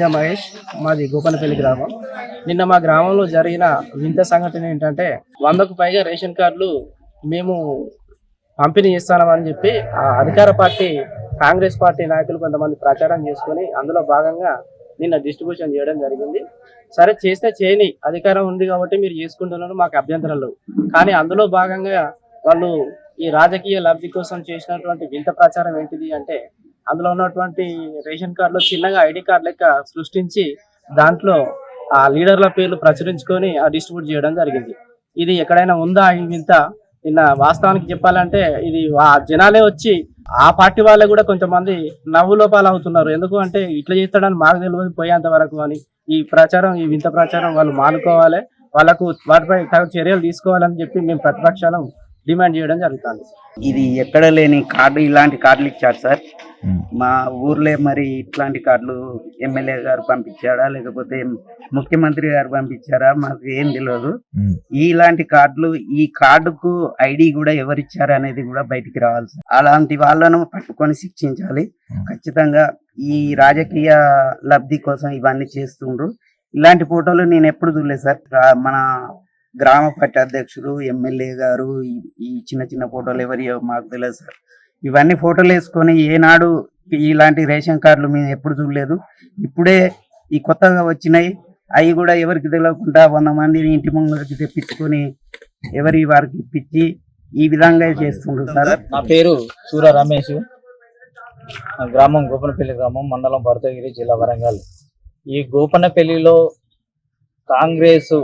ప్రజ్ఞ మహేష్ మాది గోపనపల్లి గ్రామం. నిన్న మా గ్రామంలో జరిగిన వింత సంఘటన ఏంటంటే వందకు పైగా రేషన్ కార్డులు మేము పంపిణీ చేస్తామని చెప్పి ఆ అధికార పార్టీ కాంగ్రెస్ పార్టీ నాయకులు కొంతమంది ప్రచారం చేసుకుని అందులో భాగంగా నిన్న డిస్ట్రిబ్యూషన్ చేయడం జరిగింది. సరే చేస్తే చేయని అధికారం ఉంది కాబట్టి మీరు చేసుకుంటున్నారు మాకు అభ్యంతరాలు కానీ అందులో భాగంగా వాళ్ళు ఈ రాజకీయ లబ్ధి కోసం చేసినటువంటి వింత ప్రచారం ఏంటిది అంటే అందులో ఉన్నటువంటి రేషన్ కార్డులో చిన్నగా ఐడి కార్డు లెక్క సృష్టించి దాంట్లో ఆ లీడర్ల పేర్లు ప్రచురించుకొని ఆ డిస్ట్రిబ్యూట్ చేయడం జరిగింది. ఇది ఎక్కడైనా ఉందా ఈ వింత? నిన్న వాస్తవానికి చెప్పాలంటే ఇది ఆ జనాలే వచ్చి ఆ పార్టీ వాళ్ళే కూడా కొంతమంది నవ్వులో పాలవుతున్నారు ఎందుకు అంటే ఇట్లా చేస్తాడని మాకు తెలియదు పోయేంత వరకు అని. ఈ ప్రచారం ఈ వింత ప్రచారం వాళ్ళు మానుకోవాలి. వాళ్ళకు వాటిపై చర్యలు తీసుకోవాలని చెప్పి మేము ప్రతిపక్షాలం డిమాండ్ చేయడం జరుగుతుంది. ఇది ఎక్కడ లేని కార్డు ఇలాంటి కార్డులు ఇచ్చారు సార్. మా ఊర్లో మరి ఇట్లాంటి కార్డులు ఎమ్మెల్యే గారు పంపించారా లేకపోతే ముఖ్యమంత్రి గారు పంపించారా మాకు ఏం తెలియదు ఇలాంటి కార్డులు ఈ కార్డుకు ఐడి కూడా ఎవరు ఇచ్చారు అనేది కూడా బయటికి రావాలి సార్. అలాంటి వాళ్ళను పట్టుకొని శిక్షించాలి. ఖచ్చితంగా ఈ రాజకీయ లబ్ధి కోసం ఇవన్నీ చేస్తుండ్రు. ఇలాంటి ఫోటోలు నేను ఎప్పుడు చూడలేదు సార్. రా- మన గ్రామ పార్టీ అధ్యక్షుడు ఎమ్మెల్యే గారు ఈ- చిన్న చిన్న ఫోటోలు ఎవరి మాకు తెలియదు సార్. ఇవన్నీ ఫోటోలు వేసుకొని ఏనాడు ఇలాంటి రేషన్ కార్డులు మేము ఎప్పుడు చూడలేదు. ఇప్పుడే ఈ కొత్తగా వచ్చినాయి. అవి కూడా ఎవరికి తెలియకుండా వంద మందిని ఇంటి ముంగడికి తెప్పించుకొని ఎవరి వారికి ఇప్పించి ఈ విధంగా చేస్తుంటారు సార్. నా పేరు సూర రమేష్. గ్రామం గోపనపల్లి గ్రామం మండలం భరతగిరి జిల్లా వరంగల్. ఈ గోపనపల్లిలో కాంగ్రెస్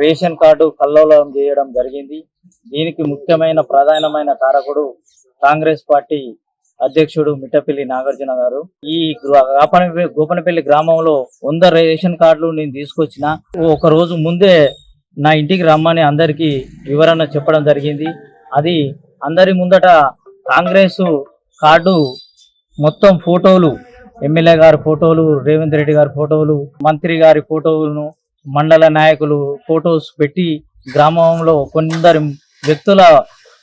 రేషన్ కార్డు కల్లోలం చేయడం జరిగింది. దీనికి ముఖ్యమైన ప్రధానమైన కారకుడు కాంగ్రెస్ పార్టీ అధ్యక్షుడు మిట్టపల్లి నాగార్జున గారు. ఈ గోపనపల్లి గోపనపల్లి గ్రామంలో వంద రేషన్ కార్డులు నేను తీసుకొచ్చిన. ఒక రోజు ముందే నా ఇంటికి రమ్మని అందరికీ వివరణ చెప్పడం జరిగింది. అది అందరి ముందట కాంగ్రెస్ కార్డు మొత్తం ఫోటోలు ఎమ్మెల్యే గారి ఫోటోలు రేవంత్ రెడ్డి గారి ఫోటోలు మంత్రి గారి ఫోటోలను మండల నాయకులు ఫోటోస్ పెట్టి గ్రామంలో కొందరు వ్యక్తుల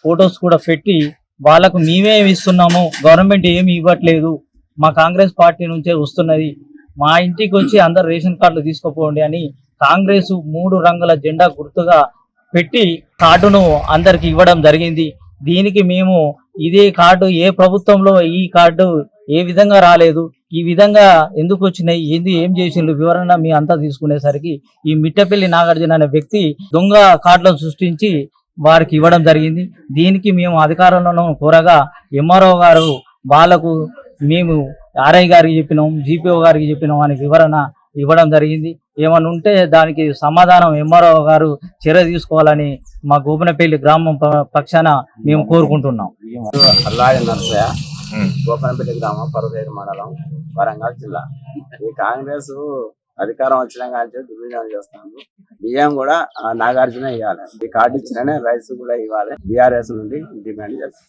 ఫొటోస్ కూడా పెట్టి వాళ్ళకు మేమే ఇస్తున్నాము గవర్నమెంట్ ఏమి ఇవ్వట్లేదు మా కాంగ్రెస్ పార్టీ నుంచే వస్తున్నది మా ఇంటికి వచ్చి అందరు రేషన్ కార్డులు తీసుకుపోండి అని కాంగ్రెస్ మూడు రంగుల జెండా గుర్తుగా పెట్టి కార్డును అందరికి ఇవ్వడం జరిగింది. దీనికి మేము ఇదే కార్డు ఏ ప్రభుత్వంలో ఈ కార్డు ఏ విధంగా రాలేదు ఈ విధంగా ఎందుకు వచ్చినాయి ఏంది ఏం చేసిండ్రు వివరణ మీ అంతా తీసుకునేసరికి ఈ మిట్టపల్లి నాగార్జున అనే వ్యక్తి దొంగ కార్డులను సృష్టించి వారికి ఇవ్వడం జరిగింది. దీనికి మేము అధికారంలో కోరగా ఎంఆర్ఓ గారు వాళ్ళకు మేము ఆర్ఐ గారికి చెప్పినాం జీపీఓ గారికి చెప్పినాం అని వివరణ ఇవ్వడం జరిగింది. ఏమైనా ఉంటే దానికి సమాధానం ఎంఆర్ఓ గారు చర్య తీసుకోవాలని మా గోపనపల్లి గ్రామం పక్షాన మేము కోరుకుంటున్నాం. అల్లాడి నరసయ్య. గోపనపల్లి గ్రామం పర్వతేరు మండలం వరంగల్ జిల్లా. ఈ కాంగ్రెస్ అధికారం వచ్చిన కానీ దుర్వినియోగం చేస్తాము బియ్యం కూడా నాగార్జున ఇవ్వాలి ఈ కార్డు ఇచ్చిననే రైస్ కూడా ఇవ్వాలి. బీఆర్ఎస్ నుండి డిమాండ్ చేస్తాం